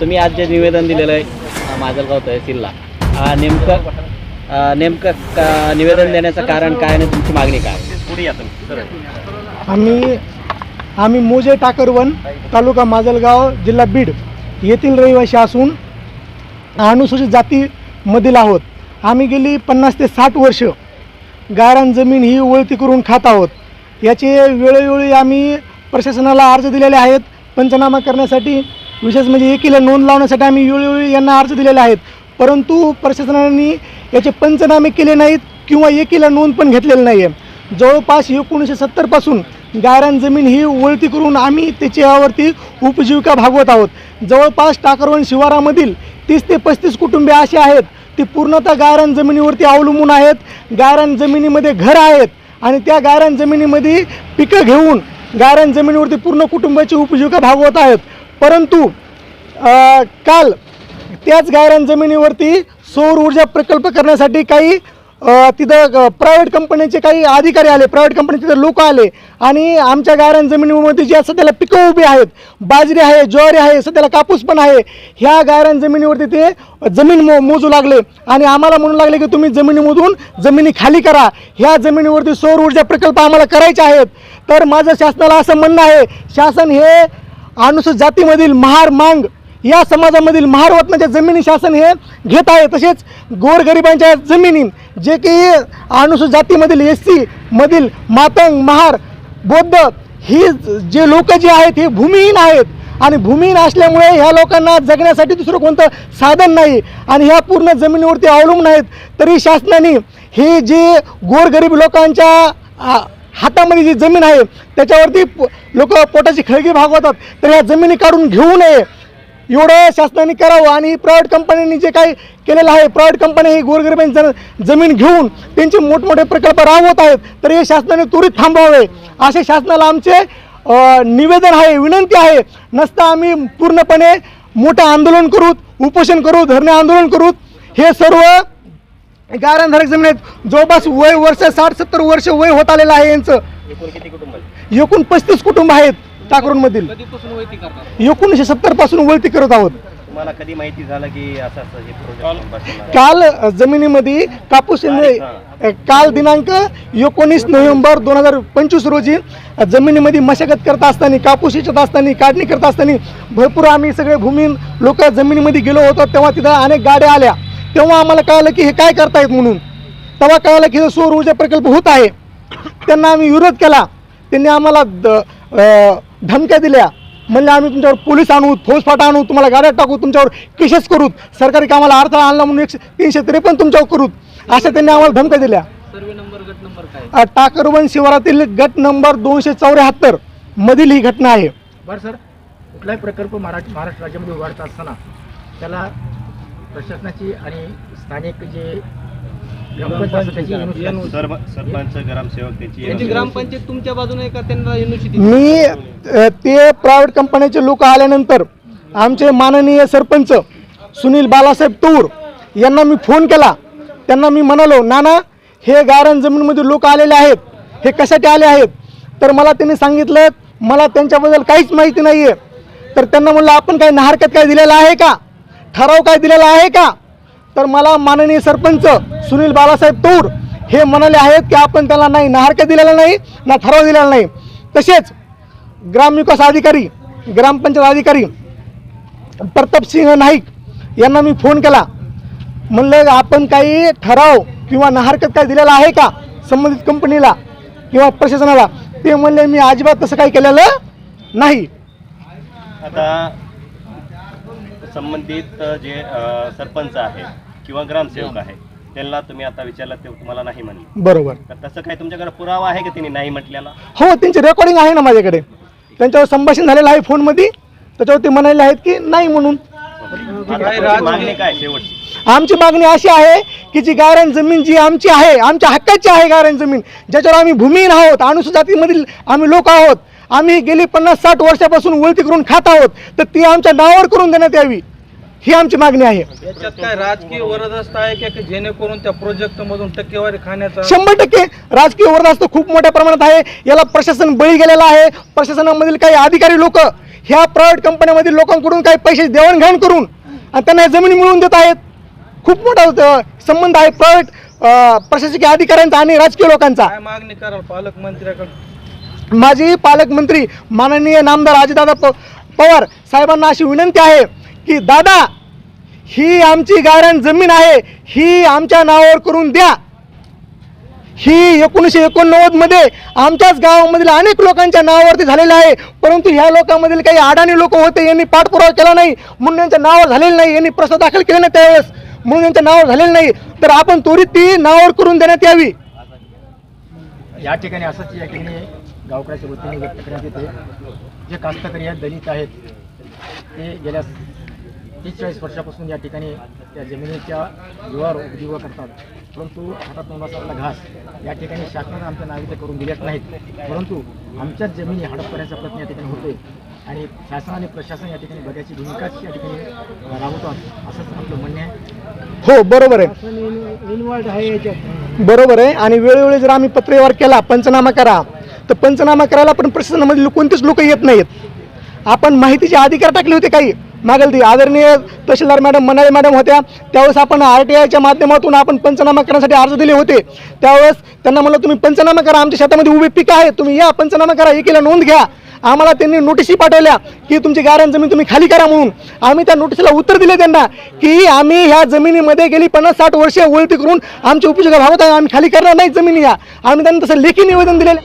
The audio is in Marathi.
तुम्ही आज जे निवेदन दिलेलं आहे अ, माजलगाव तहसीलला नेमकं नेमकं निवेदन देण्याचं कारण काय आणि तुमची मागणी काय. आम्ही आम्ही मोजे टाकरवन तालुका माजलगाव जिल्हा बीड येथील रहिवासी असून अनुसूचित जातीमधील आहोत. आम्ही गेली पन्नास ते साठ वर्ष गायरान जमीन ही वळती करून खात आहोत. याचे वेळोवेळी आम्ही प्रशासनाला अर्ज दिलेले आहेत. पंचनामा करण्यासाठी विशेष म्हणजे एकीला नोंद लावण्यासाठी आम्ही वेळोवेळी यांना अर्ज दिलेले आहेत. परंतु प्रशासनाने याचे पंचनामे केले नाहीत किंवा एकीला नोंद पण घेतलेली नाही आहे जवळपास एकोणीसशे सत्तरपासून गायरान जमीन ही वळती करून आम्ही त्याच्यावरती उपजीविका भागवत आहोत. जवळपास टाकरवण शिवारामधील तीस ते पस्तीस कुटुंबे अशी आहेत. ती पूर्णतः गायरान जमिनीवरती अवलंबून आहेत. गायरान जमिनीमध्ये घर आहेत आणि त्या गायरान जमिनीमध्ये पिकं घेऊन गायरान जमिनीवरती पूर्ण कुटुंबाची उपजीविका भागवत आहेत. परंतु काल त्याच गायरान जमिनीवरती सौर ऊर्जा प्रकल्प करण्यासाठी काही तिथं प्रायव्हेट कंपन्यांचे काही अधिकारी आले प्रायव्हेट कंपनी तिथं लोक आले आणि आमच्या गायरान जमिनीमध्ये ज्या सध्याला पिकं उभी आहेत बाजरी आहे ज्वारी आहे सध्याला कापूस पण आहे ह्या गायरान जमिनीवरती ते जमीन मो मोजू लागले आणि आम्हाला म्हणू लागले की तुम्ही जमिनीमधून जमिनी खाली करा. ह्या जमिनीवरती सौर ऊर्जा प्रकल्प आम्हाला करायचे आहेत. तर माझं शासनाला असं म्हणणं आहे शासन हे अनुसूचित जातीमधील महार मांग या समाजामधील महार वतनाच्या म्हणजे जमिनी शासन हे घेत आहे. तसेच गोरगरिबांच्या जमिनी जे की अनुसूचित जातीमधील एस सीमधील मातंग महार बौद्ध ही जे लोक जे आहेत हे भूमिहीन आहेत. आणि भूमिहीन असल्यामुळे ह्या लोकांना जगण्यासाठी दुसरं कोणतं साधन नाही. आणि ह्या पूर्ण जमिनीवरती अवलंबून आहेत. तरी शासनाने हे जे गोरगरीब लोकांच्या आ, हातामध्ये जी जमीन आहे त्याच्यावरती लोक पोटाची खळगी भागवतात. तर ह्या जमिनी काढून घेऊ नये. एवढं शासनाने करावं आणि प्रायव्हेट कंपन्यांनी जे काही केलेलं आहे प्रायव्हेट कंपन्या ही गोरगरिबांची जन जमीन घेऊन त्यांचे मोठमोठे प्रकल्प राबवत आहेत. तर हे शासनाने त्वरित थांबवावे. असे शासनाला आमचे निवेदन आहे विनंती आहे. नसता आम्ही पूर्णपणे मोठं आंदोलन करू उपोषण करू धरणे आंदोलन करू. हे सर्व गायरानधारक जमीन आहेत. जवळपास वय वर्ष साठ सत्तर वर्ष वय होत आलेलं आहे यांचं. एकूण किती कुटुंब आहेत? एकूण पस्तीस कुटुंब आहेत टाकरूनमधील. एकोणीसशे सत्तरपासून वळती करत आहोत. तुम्हाला कधी माहिती झालं की असं असं हे प्रोजेक्ट बसवणार आहे? काल अ, जमिनीमध्ये कापूस अ, काल दिनांक एकोणीस नोव्हेंबर दोन हजार पंचवीस रोजी अ, जमिनीमध्ये मशागत करत असताना कापूस इचत असताना काढणी करत असताना भरपूर आम्ही सगळे भूमीन लोक जमिनीमध्ये गेलो होतो तेव्हा तिथं अनेक गाड्या आल्या. तेव्हा आम्हाला कळालं की हे काय करतायत म्हणून. तेव्हा कळालं की सौर ऊर्जा प्रकल्प होत आहे. त्यांना आम्ही विरोध केला. त्यांनी आम्हाला धमक्या दिल्या. म्हणले आम्ही तुमच्यावर पोलीस आणू फौजफाटा आणू तुम्हाला गाड्यात टाकू तुमच्यावर केसेस करू. सरकारी कामाला अडथळा आणला म्हणून एकशे तीनशे त्रेपन्न तुमच्यावर करू. अशा त्यांनी आम्हाला धमक्या दिल्या. टाकरवन शिवारातील गट नंबर दोनशे चौऱ्याहत्तर मधील ही घटना आहे. बरं सर. कुठलाही प्रकल्प महाराष्ट्र महाराष्ट्र राज्यामध्ये उभारत असताना त्याला प्रशासनाची आणि स्थानिक जे मी ते प्रायव्हेट कंपन्याचे लोक आल्यानंतर आमचे माननीय सरपंच सुनील बालासाहेब तूर यांना मी फोन केला. त्यांना मी म्हणालो नाना हे गारण जमीनमध्ये लोक आलेले आहेत. हे कशासाठी आले आहेत? तर मला त्यांनी सांगितलं मला त्यांच्याबद्दल काहीच माहिती नाही आहे तर त्यांना म्हणलं आपण काय हरकत काय दिलेला आहे का? ठराव काय दिलेला आहे का? तर मला माननीय सरपंच सुनील बाळासाहेब तूर हे म्हणाले आहेत की आपण त्याला नाही ना हरकत दिलेला नाही ना ठराव दिलेला नाही. तसेच ग्रामविकास अधिकारी ग्रामपंचायत अधिकारी प्रतापसिंह नाईक यांना मी फोन केला. म्हणलं आपण काही ठराव किंवा नाहरकत काय दिलेला आहे का? संबंधित कंपनीला किंवा प्रशासनाला? ते म्हणले मी अजिबात तसं काही केलेलं नाही. आता संबंधित जे सरपंच आहे किंवा ग्रामसेवक आहे त्यांना तुम्ही आता विचारलं ते तुम्हाला नाही म्हणले. बरोबर. तर तसं काय तुमच्याकडे पुरावा आहे का त्यांनी नाही म्हटलेला? हो त्यांची रेकॉर्डिंग आहे ना माझ्याकडे. त्यांच्यावर संभाषण झालेलं आहे फोनमध्ये. त्याच्यावर ते म्हणाले आहेत की नाही म्हणून. मागणी काय शेवटची? आमची मागणी अशी आहे की जी गायरान जमीन जी आमची आहे आमच्या हक्काची आहे गायरान जमीन ज्याच्यावर आम्ही भूमिहीन आहोत अनुसूचित जातीमधील आम्ही लोक आहोत आम्ही गेली पन्नास साठ वर्षापासून वळती करून खात आहोत तर ती आमच्या नावावर करून देण्यात यावी ही आमची मागणी आहे. याच्यात काय राजकीय वरदस्त आहे का जेणेकरून त्या प्रोजेक्ट मधून टक्केवारी खाण्याचा शंभर टक्के राजकीय वरदास्त खूप मोठ्या प्रमाणात आहे. याला प्रशासन बळी गेलेला आहे. प्रशासनामधील काही अधिकारी लोक ह्या प्रायव्हेट कंपन्यामधील लोकांकडून काही पैसे देवाणघेवाण करून आणि त्यांना जमिनी मिळवून देत आहेत. खूप मोठा संबंध आहे प्रायव्हेट प्रशासकीय अधिकाऱ्यांचा आणि राजकीय लोकांचा. मागणी कराल पालकमंत्र्याकडे माजी पालकमंत्री माननीय नामदार अजितदादा प पवार साहेबांना अशी विनंती आहे की दादा ही आमची गारण जमीन आहे ही आमच्या नावावर करून द्या. ही एकोणीसशे एकोणनव्वदमध्ये आमच्याच गावामधील अनेक लोकांच्या नावावरती झालेलं आहे परंतु ह्या लोकांमधील काही अडाणी लोक होते यांनी पाठपुरावा केला नाही. म्हणून यांच्या नावावर झालेलं नाही यांनी प्रस्ताव दाखल केले नाही त्यावेळेस. म्हणून यांच्या नावावर झालेलं नाही. तर आपण त्वरित ती नावावर करून देण्यात यावी. या ठिकाणी असंच या ठिकाणी गावकऱ्याच्या वतीने व्यक्त करण्यात येते. जे कास्तकरी आहेत दलित आहेत ते गेल्या तीस चाळीस वर्षापासून या ठिकाणी त्या जमिनीच्या जीवावर उपजीव करतात. परंतु हातात तोंडासारला घास या ठिकाणी शासनाने आमच्या नागरिक करून दिल्याच नाहीत. परंतु आमच्याच जमिनी हडप करण्याचा प्रयत्न या ठिकाणी होतोय. आणि शासन आणि प्रशासन या ठिकाणी बघायची भूमिकाच या ठिकाणी राबवतात. असंच आपलं म्हणणे आहे. हो बरोबर आहे. इन्वॉल्ड आहे याच्यात. बरोबर आहे. आणि वेळोवेळी जर आम्ही पत्रव्यवहार केला पंचनामा करा तर पंचनामा करायला पण प्रशासनामधील कोणतेच लोक येत नाहीत. आपण माहितीचे अधिकार टाकले होते काही. मागेल ती आदरणीय तहसीलदार मॅडम मनाळे मॅडम होत्या. त्यावेळेस आपण आर टी आयच्या माध्यमातून आपण पंचनामा करण्यासाठी अर्ज दिले होते. त्यावेळेस त्यांना म्हणलं तुम्ही पंचनामा करा आमच्या शेतामध्ये उभे पिकं आहेत. तुम्ही या पंचनामा करा. एकीला नोंद घ्या. आम्हाला त्यांनी नोटिशी पाठवल्या की तुमची गारण जमीन तुम्ही खाली करा म्हणून. आम्ही त्या नोटीसला उत्तर दिले त्यांना की आम्ही ह्या जमिनीमध्ये गेली पन्नास साठ वर्षे ओळती करून आमच्या उपजीविका भागवत आहे आम्ही खाली करणार नाही जमिनी या आम्ही त्यांना तसं लेखी निवेदन दिलेलं